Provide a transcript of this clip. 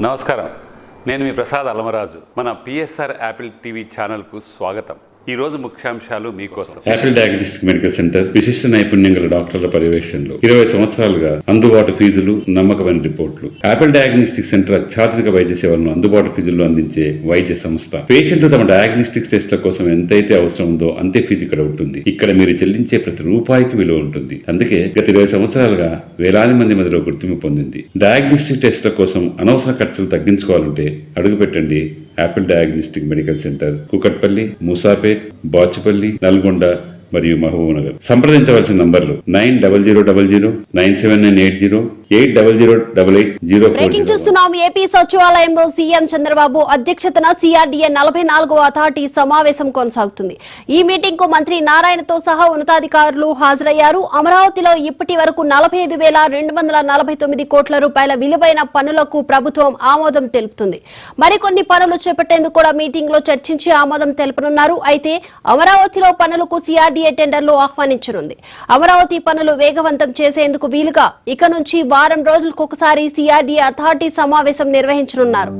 నమస్కారం. నేను మీ ప్రసాద్ అలమరాజు. మన పిఎస్ఆర్ యాపిల్ టీవీ ఛానల్కు స్వాగతం. ఈరోజు ముఖ్యాంశాలు మీకోసం. యాపిల్ డయాగ్నోస్టిక్ మెడికల్ సెంటర్ విశిష్ట నైపుణ్యం గల డాక్టర్ల పర్యవేక్షణలో ఇరవై సంవత్సరాలుగా అందుబాటు ఫీజులు నమ్మకమైన రిపోర్ట్లు. యాపిల్ డయాగ్నోస్టిక్ సెంటర్ అత్యాధునిక వైద్య సేవలను అందుబాటు ఫీజుల్లో అందించే వైద్య సంస్థ. పేషెంట్లు తమ డయాగ్నోస్టిక్ టెస్ట్ల కోసం ఎంతైతే అవసరం ఉందో అంతే ఫీజు ఇక్కడ ఉంటుంది. ఇక్కడ మీరు చెల్లించే ప్రతి రూపాయికి విలువ ఉంటుంది. అందుకే గత ఇరవై సంవత్సరాలుగా వేలాది మంది మధ్యలో గుర్తింపు పొందింది. డయాగ్నోస్టిక్ టెస్ట్ల కోసం అనవసర ఖర్చులు తగ్గించుకోవాలంటే అడుగుపెట్టండి Apple diagnostic medical centre Kukatpally Moosapet Bachupally Nalgonda మరియు మహబూబ్నగర్. సంప్రదించవలసిన నంబర్లు nine double zero double zero nine seven nine eight zero eight double zero double eight zero breaking చూస్తున్నాం. ఏపీ సచివాలయంలో సీఎం చంద్రబాబు అధ్యక్షతన సిఆర్డీఏ నలభై నాలుగో అథారిటీ సమావేశం కొనసాగుతుంది. ఈ మీటింగ్కు మంత్రి నారాయణతో సహా ఉన్నతాధికారులు హాజరయ్యారు. అమరావతిలో ఇప్పటి వరకు నలభై ఐదు వేల రెండు వందల నలభై తొమ్మిది కోట్ల రూపాయల విలువైన పనులకు ప్రభుత్వం ఆమోదం తెలుపుతుంది. మరికొన్ని పనులు చేపట్టేందుకు కూడా మీటింగ్లో చర్చించి ఆమోదం తెలుపనున్నారు. అయితే అమరావతిలో పనులకు సిఆర్డీఏ టెండర్లు ఆహ్వానించనుంది. అమరావతి పనులు వేగవంతం చేసేందుకు వీలుగా ఇక నుంచి వారం రోజులకు ఒకసారి సిఆర్డీఏ అథారిటీ సమావేశం నిర్వహించనున్నారు.